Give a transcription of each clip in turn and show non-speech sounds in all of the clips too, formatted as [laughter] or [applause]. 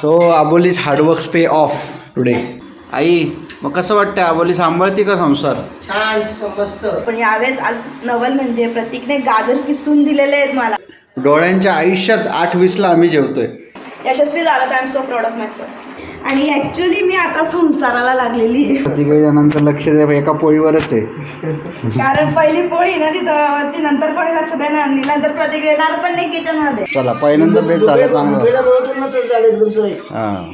So Aboli's hardworks pay off today आई मग कसं वाटतं आबोली सांभाळते का संसार? छान मस्त. पण यावेळेस आज नवल म्हणजे प्रतीकने गाजर किसून दिलेले आहेत मला. डोळ्यांच्या आयुष्यात आठ वीसला आम्ही जेवतोय. यशस्वी झालं I am so proud of my आणि ॲक्च्युली मी आता संसाराला लागलेली आहे. तिकडे जणांचं लक्ष द्या एका पोळीवरच आहे. कारण पहिली पोळी ना तिथं ती नंतर कोणी लक्ष देणार नाही. नंतर प्रतीक येणार पण नाही किचनमध्ये. चला पहिल्यांदा बेस झाला चांगला. हां.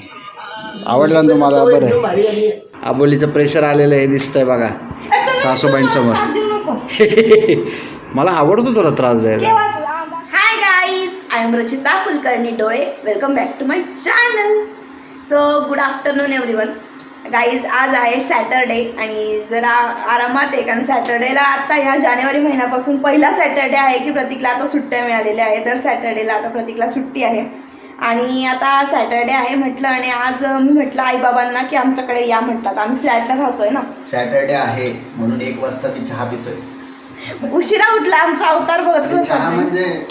आवडला ना तुम्हाला? बरं. एकदम आहे. आबोलीचं प्रेशर आलेलं हे दिसतंय बघा. सासूबाईंसमोर. [laughs] मला आवडतो तुला त्रास द्यायला. Hi guys I am Rachita Kulkarni डोळे. Welcome back to my channel so good afternoon everyone guys आज आहे सॅटरडे आणि जरा आरामात आहे कारण सॅटर्डेला आता ह्या जानेवारी महिन्यापासून पहिला सॅटर्डे आहे की प्रतीकला आता सुट्ट्या मिळालेल्या आहे दर सॅटर्डेला आता प्रतीकला सुट्टी आहे. आणि आता सॅटर्डे आहे म्हटलं आणि आज मी म्हटलं आईबाबांना की आमच्याकडे या म्हटलं. आम्ही फ्लॅटला राहतोय ना. सॅटर्डे आहे म्हणून एक वाजता मी चहा पितोय. उशिरा उठला आमचा अवतार बघत. म्हणजे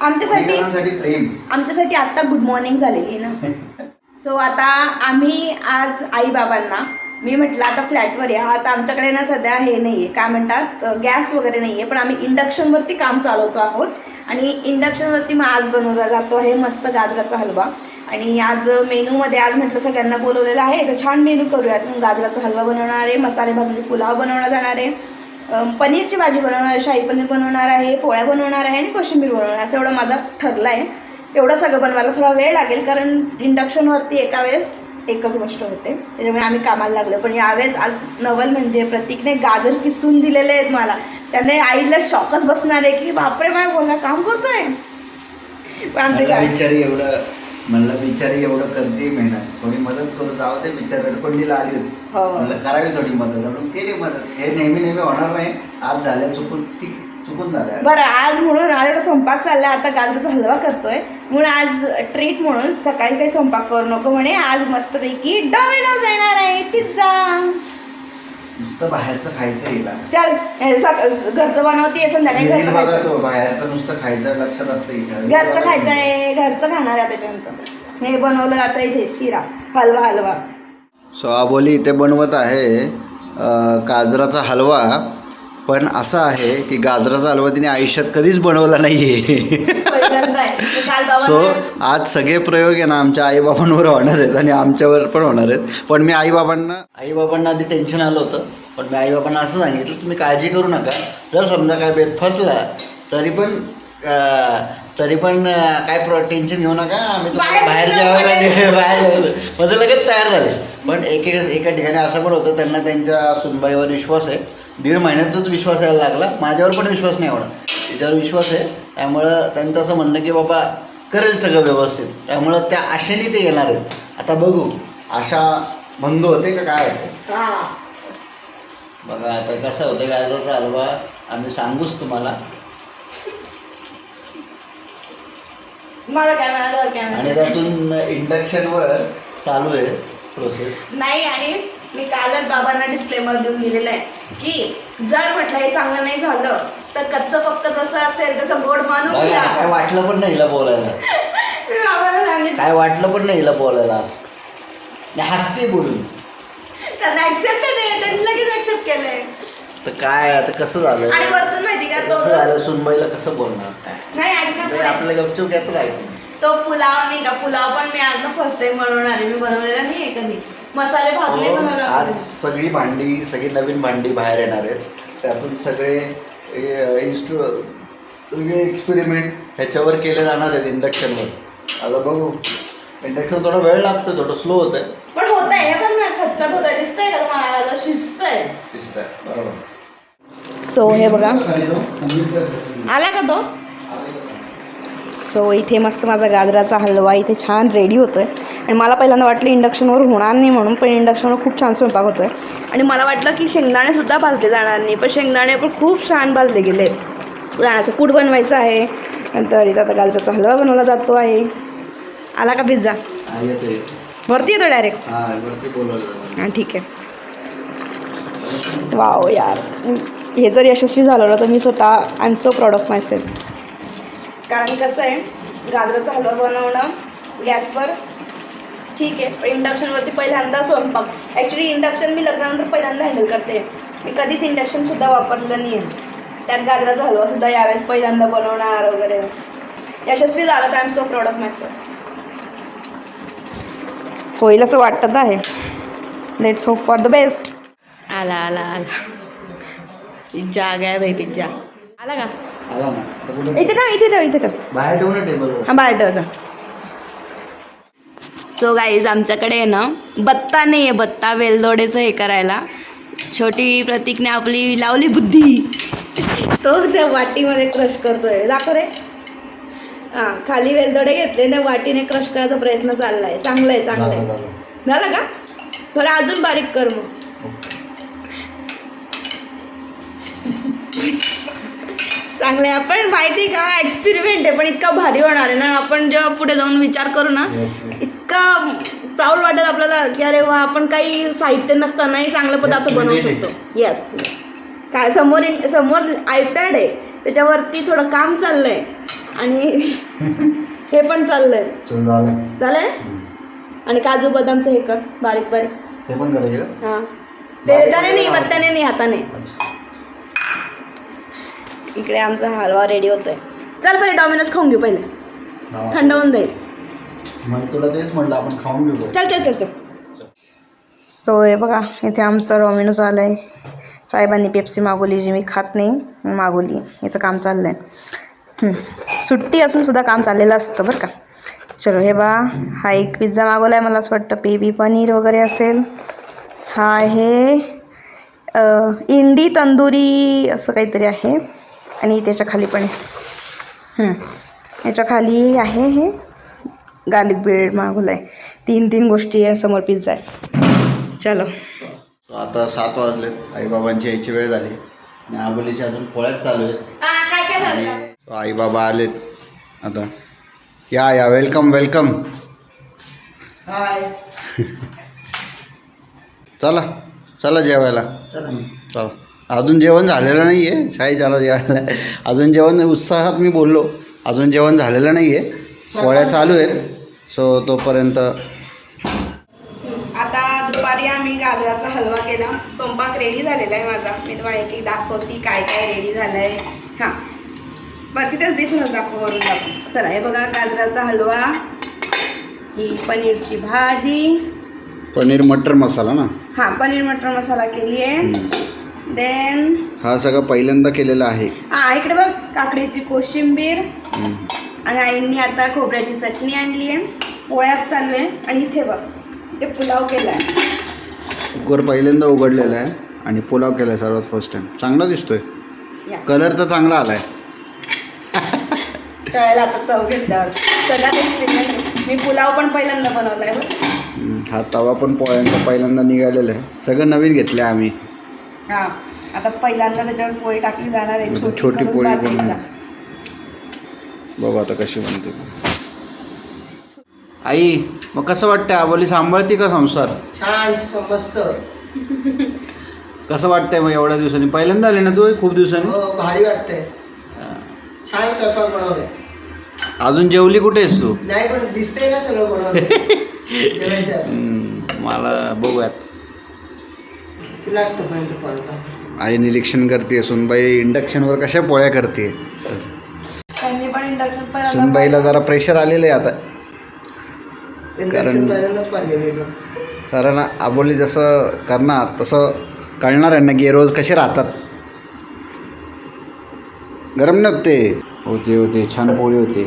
आमच्यासाठी प्रेम. आमच्यासाठी आत्ता गुड मॉर्निंग झालेली ना. [laughs] सो आता आम्ही आज आईबाबांना मी म्हटलं आता फ्लॅटवर या. आता आमच्याकडे ना सध्या हे नाही आहे काय म्हणतात गॅस वगैरे नाही आहे पण आम्ही इंडक्शनवरती काम चालवतो आहोत. आणि इंडक्शनवरती मग आज बनवला जातो आहे मस्त गाजराचा हलवा. आणि आज मेनूमध्ये आज म्हटलं सगळ्यांना बोलवलेलं आहे. तर छान मेनू करूयात. मग गाजराचा हलवा बनवणार आहे मसाले भाजून पुलाव बनवला जाणार आहे. पनीरची भाजी बनवणार आहे शाही पनीर बनवणार आहे पोळ्या बनवणार आहे आणि कोशिंबीर बनवणार असं एवढं माझं ठरलं आहे एवढं सगळं बनवायला थोडा वेळ लागेल कारण इंडक्शनवरती एका वेळेस एकच गोष्ट होते. त्याच्यामुळे आम्ही कामाला लागलो. पण यावेळेस आज नवल म्हणजे प्रतीकने गाजर किसून दिलेले आहेत मला. त्याने आईला शॉकच बसणार आहे की बापरे माय बोला काम करतोय. पण आमचे बिचारी एवढं म्हणलं बिचारी एवढं करते मेहनत. थोडी मदत करू जाऊ दे बिचारी रडपंडीला आली होती. हो. म्हणलं करावी थोडी मदत. म्हणून केली मदत. हे नेहमी नेहमी होणार नाही. आज झाल्या चुकून. ठीक चुकून बरं आज म्हणून आज एवढा स्वयंपाक चालला आता गाजराचा हलवा करतोय. म्हणून आज ट्रीट म्हणून सकाळी काही स्वयंपाक करू नको म्हणे. आज मस्तपैकी डॉमिनोज येणार आहे. पिझ्झा नुसतं बाहेरचं खायचं हिला चल घरचं बनवते संध्याकाळी घरचं बघा तो बाहेरचं नुसतं खायचं लक्षात असतं. घरचं खायचं आहे घरचं खाणार आहे त्याच्यानंतर. हे बनवलं जातं इथे शिरा हलवा हलवा. सो आबोली इथे बनवत आहे गाजराचा हलवा. पण असं आहे की गाजराचा हलवा तिने आयुष्यात कधीच बनवला नाही आहे. सो [laughs] आज सगळे प्रयोग आहे ना आमच्या आईबाबांवर होणार आहेत आणि आमच्यावर पण होणार आहेत. पण मी आईबाबांना आईबाबांना आधी टेन्शन आलं होतं. पण मी आईबाबांना असं सांगितलं तुम्ही काळजी करू नका. जर समजा काय बेत फसला तरी पण तरी पण काय प्रो टेन्शन घेऊ नका. आम्ही तुम्हाला बाहेर जेवायला [laughs] बाहेर जेवायला माझं लगेच तयार झाले. पण एक एक एका ठिकाणी असं पण होतं त्यांना त्यांच्या सुनबाईवर विश्वास आहे. दीड महिन्यातच विश्वास यायला लागला. माझ्यावर पण विश्वास नाही एवढा. तिच्यावर विश्वास आहे. त्यामुळं त्यांचं असं म्हणणं की बाबा करेल सगळं व्यवस्थित. त्यामुळं त्या आशेने ते येणार आहेत. आता बघू. आशा भंग होते का काय होते? बघा आता कसं होतं गाजराचा हलवा आम्ही सांगूच तुम्हाला. आणि त्यातून इंडक्शनवर चालू आहे प्रोसेस नाही आणि मी कालच बाबांना डिस्क्लेमर देऊन दिलेलं आहे की जर म्हटलं हे चांगलं नाही झालं तर कच्चं पक्क जसं असेल तसं गोड मानून घ्या. काय वाटलं पण नाही हिला बोलायला. [laughs] मी बाबांना सांगितलं. काय वाटलं पण नाही हिला बोलायला असं नाही हसते बोलून. त्यांना ऍक्सेप्ट आहे त्यांनी लगेच ऍक्सेप्ट केलंय. तर काय आता कसं झालं? आणि वरतून माहिती का तो कसं झालं? सुनबाईला कसं बोलणार? काय? नाही. आपलं गपचूप घेत राहील तो पुलाव नाही का? पुलाव पण मी आज ना फर्स्ट टाइम बनवणार आहे. मी बनवलेला नाही आहे कधी. मसाले भात नाही बनवला आज. सगळी भांडी सगळी नवीन भांडी बाहेर येणार आहेत. त्यातून सगळे इन्स्टू सगळे एक्सपेरिमेंट ह्याच्यावर केले जाणार आहेत इंडक्शनवर आता बघू. इंडक्शन थोडा वेळ लागतो थोडं स्लो होतं आहे पण होत आहे हे बघ ना होत आहे दिसतंय का तुम्हाला? शिस्त आहे दिसतंय बरोबर. सो हे बघा. आला का तो? सो इथे मस्त माझा गाजराचा हलवा इथे छान रेडी होतो आहे आणि मला पहिल्यांदा वाटलं इंडक्शनवर होणार नाही म्हणून पण इंडक्शनवर खूप छान स्वयंपाक होतो आहे आणि मला वाटलं की शेंगदाणेसुद्धा भाजले जाणार नाही पण शेंगदाणे पण खूप छान भाजले गेले. दाण्याचं कूट बनवायचं आहे. नंतर इथं आता गाजराचा हलवा बनवला जातो आहे. आला का पिझ्झा वरती येतो डायरेक्ट हा. हां ठीक आहे. वाव यार. हे जर यशस्वी झालं ना तर मी स्वतः I am so proud of myself कारण कसं आहे गाजराचा हलवा बनवणं गॅसवर ठीक आहे पण इंडक्शनवरती पहिल्यांदा स्वयंपाक. ॲक्च्युली इंडक्शन मी लग्नानंतर पहिल्यांदा हँडल करते. मी कधीच इंडक्शनसुद्धा वापरलं नाही आहे त्यात गाजराचा हलवासुद्धा यावेळेस पहिल्यांदा बनवणार वगैरे. यशस्वी झालं तर I am so proud of myself होईल असं वाटत आहे. Let's hope for the best आला आला आला. पिझ्झा आ गया भाई पिझ्झा आला का? आला इथे ठेव इथे ठेव इथे ठेव. बाहेर ठेवू ना टेबलवर हा बाहेर ठेवता सो गाईज आमच्याकडे आहे ना बत्ता नाही आहे बत्ता वेलदोडेचं हे करायला. छोटी प्रतीकने आपली लावली बुद्धी. तो त्या वाटीमध्ये क्रश करतोय. दाखव रे. हां खाली वेलदोडे घेतले त्या वाटीने क्रश करायचा प्रयत्न चालला आहे चांगलं आहे चांगलं झालं आहे झालं. झालं का? बरं अजून बारीक कर मग. [laughs] चांगलं आहे. आपण माहिती का एक्सपेरिमेंट आहे पण इतका भारी होणार आहे ना. आपण जेव्हा पुढे जाऊन विचार करू ना. इतका प्राऊड वाटेल आपल्याला की अरे वा आपण काही साहित्य नसतानाही चांगले पदार्थ बनवू शकतो. येस काय समोर समोर आयपॅड आहे. त्याच्यावरती थोडं काम चाललंय. आणि [laughs] हे पण चाललंय. चल झालं. झालंय? आणि काजू बदामचं हे कर बारीक बारीक. ते पण करायचे हां. नाही बत्त्याने नाही हाताने. इकडे आमचा हलवा रेडी होतोय. चल पहिले डॉमिनोज खाऊन घेऊ पहिले. थंड होऊन जाईल मग तुला तेच म्हटलं आपण खाऊन घेऊ चल चल चल चल. सो हे बघा इथे आमचं डॉमिनोज आलं आहे साहेबांनी पेप्सी मागवली जी मी खात नाही मागवली. इथं काम चाललं आहे सुट्टी असून सुद्धा काम चाललेलं असतं बरं का. चलो हे बा हा एक पिझ्झा मागवला आहे मला असं वाटतं बेबी पनीर वगैरे असेल. हा आहे इंडी तंदुरी असं काहीतरी आहे. आणि त्याच्याखाली पण हं. याच्या खाली आहे हे गार्लिक ब्रेड मागवलं आहे. तीन तीन गोष्टी आहे समोर पिझ्झा आहे. चलो. आता सात वाजले आईबाबांची यायची वेळ झाली. आणि आबोलीच्या अजून पोळ्याच चालू आहे काय काय आणि आईबाबा आलेत. आता या या वेलकम वेलकम हाय चला चला जेवायला. चला. चला. अजून जेवण झालेलं नाही आहे शाही झाला जेवायला. अजून जेवण उत्साहात मी बोललो. अजून जेवण झालेलं नाही आहे पोळ्या चालू आहेत. सो तोपर्यंत आता दुपारी आम्ही गाजराचा हलवा केला. स्वयंपाक रेडी झालेला आहे माझा. मी तुम्हाला एक एक दाखवते काय काय रेडी झालं आहे हां बरं तिथेच तुला दाखव वरून दाखव. चला हे बघा गाजराचा हलवा. ही पनीरची भाजी. पनीर मटर मसाला ना? हां पनीर मटर मसाला केली आहे देन हा सगळं पहिल्यांदा केलेला आहे. हां इकडे बघ काकडीची कोशिंबीर. आणि आईंनी आता खोबऱ्याची चटणी आणली आहे. पोळ्या चालू आहे. आणि इथे बघ इथे पुलाव केला आहे कुकर पहिल्यांदा उघडलेला आहे आणि पुलाव केला आहे सर्वात फर्स्ट टाइम चांगला दिसतोय. या. कलर तर चांगला आला आहे कळायला आता चव घेतल्यावर. सगळ्यात एक्सपिरियन्स मी पुलाव पण पहिल्यांदा बनवला आहे. हा तवा पण पोळ्यांचा पहिल्यांदा निघालेला आहे. सगळं नवीन घेतलं आहे आम्ही. हां. आता पहिल्यांदा त्याच्यावर पोळी टाकली जाणार आहे. म्हणजे छोटी पोळी. बनवणार. बघू आता कशी बनते? आई मग कसं वाटतंय? आबोली सांभाळते का संसार? छान मस्त. कसं वाटतंय मग एवढ्या दिवसांनी? पहिल्यांदा आले ना तू खूप दिवसांनी? हो भारी वाटतंय. छान स्वयंपाक बनवलाय. अजून जेवली कुठे आहेस तू? नाही पण दिसतंय ना सगळं [laughs] हम्म, मला बघूयात. तुला आत्तापर्यंत पाहता आई निरीक्षण करते सुनबाई इंडक्शनवर कशा पोळ्या करते त्यांनी पण इंडक्शन सुनबाईला जरा प्रेशर आलेलं आहे आता इंडक्शन पहिल्यांदाच पाहिले मी पण. कारण आबोली जसं करणार तसं कळणार आहे ना की हे रोज कसे राहतात. गरम नव्हते. होते होते छान पोळी होते.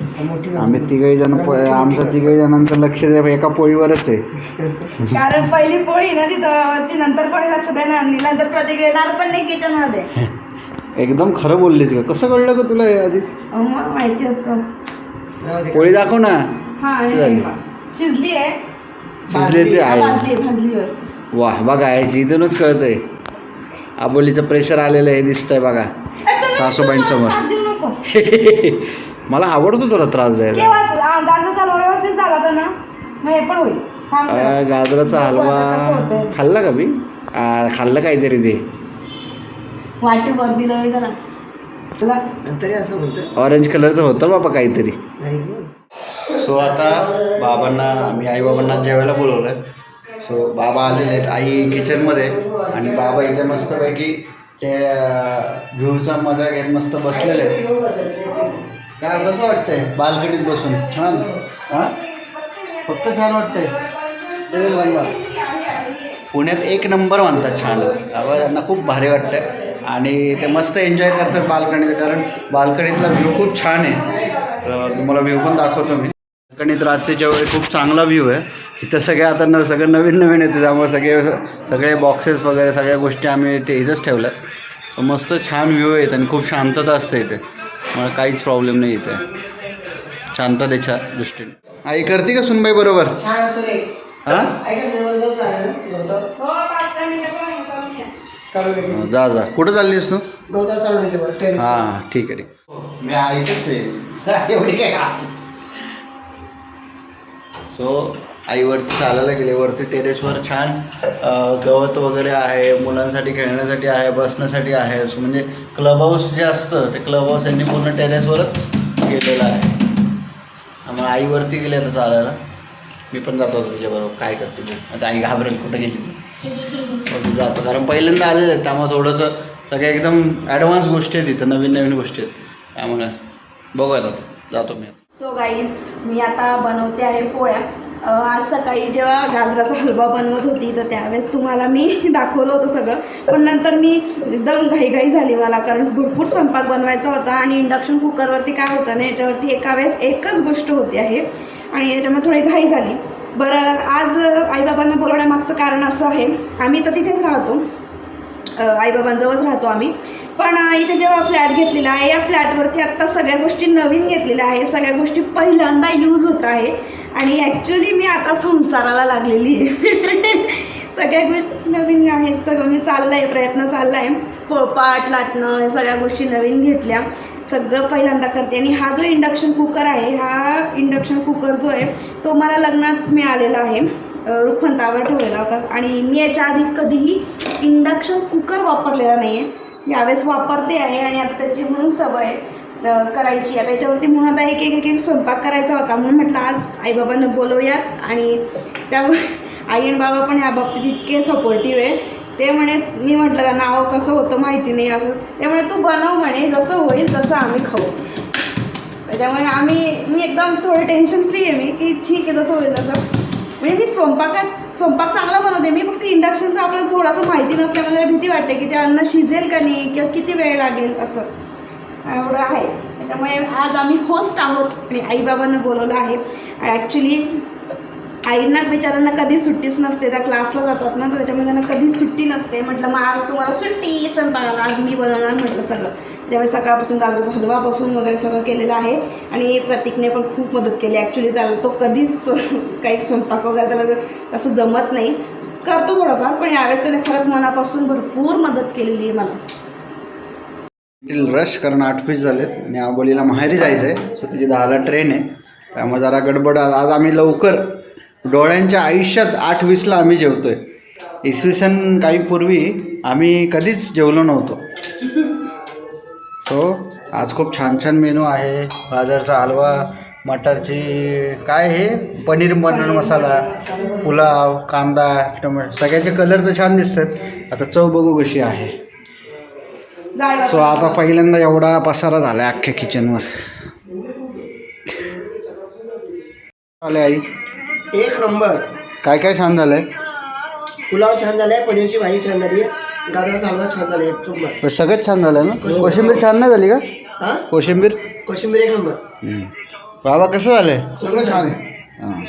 आम्ही तिघही जण आमचं तिघही जणांचं लक्ष ते एका पोळीवरच आहे. कारण पहिली पोळी ना तिथं ती नंतर कोणी लक्ष देणार नाही नंतर प्रतीक येणार पण नाही किचनमध्ये एकदम खरं बोललीस का कसं कळलं का तुला आधीच? माहिती असतं. पोळी दाखव ना. शिजली आहे. शिजले ते आहे. वा बघा याची इथूनच कळतंय. आबोलीचं प्रेशर आलेलं हे दिसतंय बघा. सासूबाईंसमोर. [laughs] मला आवडतो तुला त्रास द्यायला. केव्हाच? गाजर चालू व्यवस्थित झाला होता ना? मग हे पण होईल. थांब जरा. आ, गाजराचा बघू आता कसं हलवा होतंय. खाल्ला का मी? आ, खाल्लं काहीतरी ते. वाटी वर दिलं होय त्याला तुला तरी असं ऑरेंज कलरचं होतं बाबा काहीतरी. नाही गं. सो आता बाबांना मी आई बाबांना जेवायला बोलवलं आहे सो बाबा आलेले आहेत आई किचनमध्ये आणि बाबा इथे मस्तपैकी ते व्ह्यूचा मजा घेत मस्त बसलेले आहेत. काय कसं वाटतंय? बाल्कनीत बसून. छान. हां? फक्त छान वाटतंय. ते बनवा. पुण्यात एक नंबर म्हणतात छान. त्यामुळे त्यांना खूप भारी वाटतं आणि ते मस्त एन्जॉय करतात बाल्कनीत कारण बालकणीतला व्ह्यू खूप छान आहे. तर तुम्हाला व्ह्यू पण दाखवतो मी. बाल्कणीत रात्रीच्या वेळी खूप चांगला व्ह्यू आहे. इथं सगळे आता न सगळं नवीन नवीन येते त्यामुळे सगळे सगळे बॉक्सेस वगैरे सगळ्या गोष्टी आम्ही ते इथंच ठेवल्या मस्त छान व्ह्यू आहेत आणि खूप शांतता असते इथे. मला काहीच प्रॉब्लेम नाही इथे. शांततेच्या दृष्टीने. आई करते का सुनबाई बरोबर? हां? चालेल येते जा जा. कुठं चाललीस तू? येते हां ठीक आहे ठीक मी ऐकच आहे. एवढी काय का सो आई वरती चालायला गेले वरती टेरेसवर छान गवत वगैरे आहे मुलांसाठी खेळण्यासाठी आहे बसण्यासाठी आहे. म्हणजे क्लब हाऊस जे असतं ते क्लब हाऊस यांनी पूर्ण टेरेसवरच केलेलं आहे. मग आईवरती गेले आता चालायला. मी पण जातो होतो तिच्याबरोबर. काय करते तू? आता आई घाबरेल कुठं गेली ती? जातो. कारण पहिल्यांदा आलेलं आहे त्यामुळे थोडंसं सगळ्या एकदम ॲडव्हान्स गोष्टी आहेत इथं नवीन नवीन गोष्टी आहेत. त्यामुळे बघूयात आता. जातो मी सो गाईज मी आता बनवते आहे पोळ्या. आज सकाळी जेव्हा गाजराचा हलवा बनवत होती तर त्यावेळेस तुम्हाला मी [laughs] दाखवलं होतं सगळं. पण नंतर मी एकदम घाईघाई झाली मला कारण भरपूर स्वयंपाक बनवायचा होता आणि इंडक्शन कुकरवरती काय होतं ना याच्यावरती एका वेळेस एकच गोष्ट होती आहे. आणि याच्यामुळे थोडी घाई झाली. बरं आज आईबाबांना बोलवण्यामागचं कारण असं आहे. आम्ही तर तिथेच राहतो. आईबाबांजवळच राहतो आम्ही. पण इथे जेव्हा फ्लॅट घेतलेला आहे या फ्लॅटवरती आत्ता सगळ्या गोष्टी नवीन घेतलेल्या आहे सगळ्या गोष्टी पहिल्यांदा यूज होत आहे. आणि ॲक्च्युली मी आता संसाराला लागलेली आहे. [laughs] सगळ्या गोष्टी नवीन आहेत सगळं मी चाललं आहे प्रयत्न चालला आहे पोळपाट लाटणं या सगळ्या गोष्टी नवीन घेतल्या. सगळं पहिल्यांदा करते. आणि हा जो इंडक्शन कुकर आहे हा इंडक्शन कुकर जो आहे तो मला लग्नात मिळालेला आहे. अ, रुखवंतावर ठेवलेला होता. आणि मी याच्या आधी कधीही इंडक्शन कुकर वापरलेला नाही आहे यावेळेस वापरते आहे आणि आता त्याची म्हणून सवय आहे. करायची. आता याच्यावरती म्हणून आता एक एक एक स्वयंपाक करायचा होता म्हणून म्हटलं आज आईबाबांना बोलवूयात. आणि त्यामुळे [laughs] आई आणि बाबा पण या बाबतीत इतके सपोर्टिव्ह आहे. ते म्हणे मी म्हटलं त्यांना अहो कसं होतं माहिती नाही असं. त्यामुळे तू बनव म्हणे जसं होईल तसं आम्ही खाऊ. त्याच्यामुळे आम्ही मी एकदम थोडं टेन्शन फ्री आहे मी की ठीक आहे जसं होईल तसं. म्हणजे मी स्वयंपाकात स्वयंपाक चांगला बनवते. मी फक्त इंडक्शनचं आपल्याला थोडंसं माहिती नसल्यामुळे भीती वाटते की ते अन्न शिजेल का नाही किंवा किती वेळ लागेल असं. एवढं आहे. त्याच्यामुळे आज आम्ही होस्ट आहोत आणि आईबाबांना बोलवलं आहे. ॲक्च्युली आईंना बिचारांना कधी सुट्टीच नसते. त्या क्लासला जातात ना तर त्याच्यामुळे त्यांना कधीच सुट्टी नसते. म्हटलं मग आज तुम्हाला सुट्टी स्वयंपाकाला आज मी बनवणार म्हटलं सगळं. त्यामुळे सकाळपासून गाजराचा हलवापासून वगैरे सगळं केलेलं आहे. आणि प्रतीकने पण खूप मदत केली. ॲक्च्युली त्याला तो कधीच [laughs] काही स्वयंपाक वगैरे त्याला जर- असं जमत नाही. करतो थोडंफार पण यावेळेस त्याने खरंच मनापासून भरपूर मदत केलेली आहे मला. रश कारण आठ फीस झालेत आणि आंबोलीला माहेरी जायचं आहे सो तिची दहाला ट्रेन आहे. त्यामुळे जरा गडबड आज आज आम्ही लवकर डोळ्यांच्या आयुष्यात आठ वीसला आम्ही जेवतोय. इसवी सन काही पूर्वी आम्ही कधीच जेवलो नव्हतो. सो आज खूप छान छान मेनू आहे. गाजरचा हलवा मटारची काय हे? पनीर मटर मसाला पुलाव कांदा टोमॅटो सगळ्याचे कलर तर छान दिसतात. आता चव बघू कशी आहे. सो आता पहिल्यांदा एवढा पसारा झाला आहे अख्ख्या किचनवर आले आई. एक नंबर. काय काय छान झालंय? पुलाव छान झालाय पनीरची भाजी छान झाली आहे गाजराचा हलवा छान झाला एक नंबर. सगळंच छान झालं ना? कोशिंबीर. छान नाही झाली का? हा? कोशिंबीर? कोशिंबीर एक नंबर. हम्म. बाबा कसं झालंय? सगळं छान आहे. हां.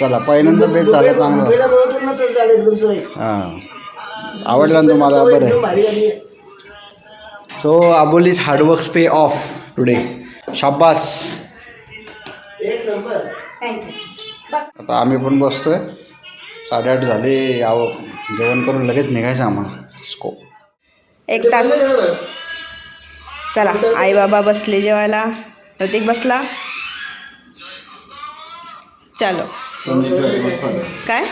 चला पहिल्यांदा बेस झालं चांगलं. मुंबईला बनवतात ना तर झालं एकदम सुरेख हां. आवडला ना तुम्हाला? बरं. एकदम आहे भारी झाली आहे so Aboli's hardworks pay off today शाबास एक नंबर. थँक्यू आता आम्ही पण बसतोय. साडेआठ झाले. यावं जेवण करून लगेच निघायचं आम्हाला. स्कोप एक तास. चला आई बाबा बसले जेवायला. प्रतीक बसला. चलो. काय?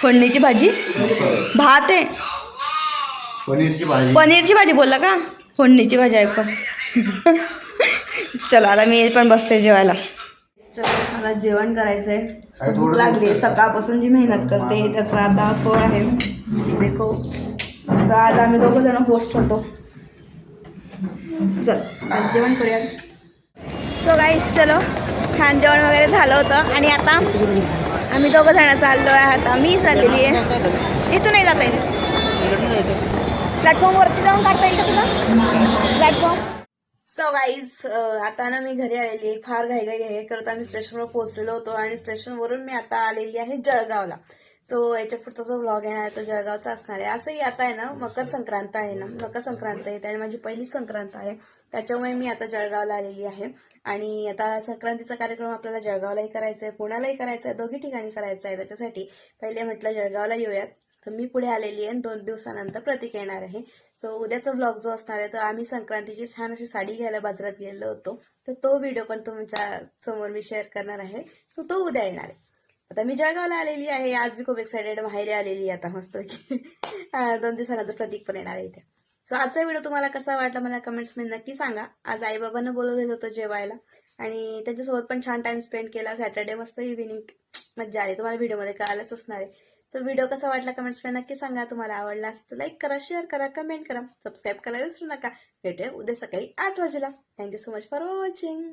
फोडणीची भाजी? भात आहे. पनीरची भाजी. पनीरची भाजी बोलला का? फोडणीची भाजी आहे पण. चलो आता मी पण बसते जेवायला. चलो मला जेवण करायचंय. काय भूक लागली सकाळपासून जी मेहनत करते त्याचं आता फळ आहे. देखो. असं आज आम्ही दोघं जण होस्ट होतो. चल आज जेवण करूया सो गाईज चलो. छान जेवण वगैरे झालं होतं. आणि आता आम्ही दोघं जण चाललो आहे आता मी चाललेली आहे. इथून नाही जाता येईल प्लॅटफॉर्मवरती जाऊन काढता येईल का तुला? प्लॅटफॉर्म सो गाईज आता ना मी घरी आलेली आहे. फार घाई घाई घाई करत आम्ही स्टेशनवर पोहोचलेलो होतो आणि स्टेशनवरून मी आता आलेली आहे जळगावला. सो याच्या पुढचा जो ब्लॉग येणार आहे तो जळगावचा असणार आहे. असंही आता आहे ना मकर संक्रांत आहे ना. मकर संक्रांत आहे आणि माझी पहिली संक्रांत आहे. त्याच्यामुळे मी आता जळगावला आलेली आहे. आणि आता संक्रांतीचा कार्यक्रम आपल्याला जळगावलाही करायचा आहे पुण्यालाही करायचा आहे दोघी ठिकाणी करायचा आहे. त्याच्यासाठी पहिले म्हटलं जळगावला येऊयात. तर मी पुढे आलेली आहे दोन दिवसानंतर प्रतीक येणार आहे. सो उद्याचा ब्लॉग जो असणार आहे तर आम्ही संक्रांतीची छान अशी साडी घ्यायला बाजारात गेलेलो होतो. तर तो व्हिडिओ पण तुमच्यासमोर मी शेअर करणार आहे. सो तो उद्या येणार आहे. आता मी जळगावला आलेली आहे आज मी खूप एक्सायटेड माहेरी आलेली आहे आता मस्त दोन दिवसानंतर प्रतीक पण येणार आहे इथे. सो आजचा व्हिडिओ तुम्हाला कसा वाटला मला कमेंट्समध्ये नक्की सांगा. आज आईबाबांना बोलवलेलं होतं जेवायला. आणि त्यांच्यासोबत पण छान टाइम स्पेंड केला. सॅटर्डे मस्त इव्हिनिंग मज्जा आली. तुम्हाला व्हिडिओमध्ये कळायलाच असणार आहे. सो व्हिडिओ कसा वाटला कमेंट्समध्ये नक्की सांगा. तुम्हाला आवडला असतं लाईक करा शेअर करा कमेंट करा सबस्क्राईब करा विसरू नका. भेटूया उद्या सकाळी आठ वाजेला. Thank you so much for watching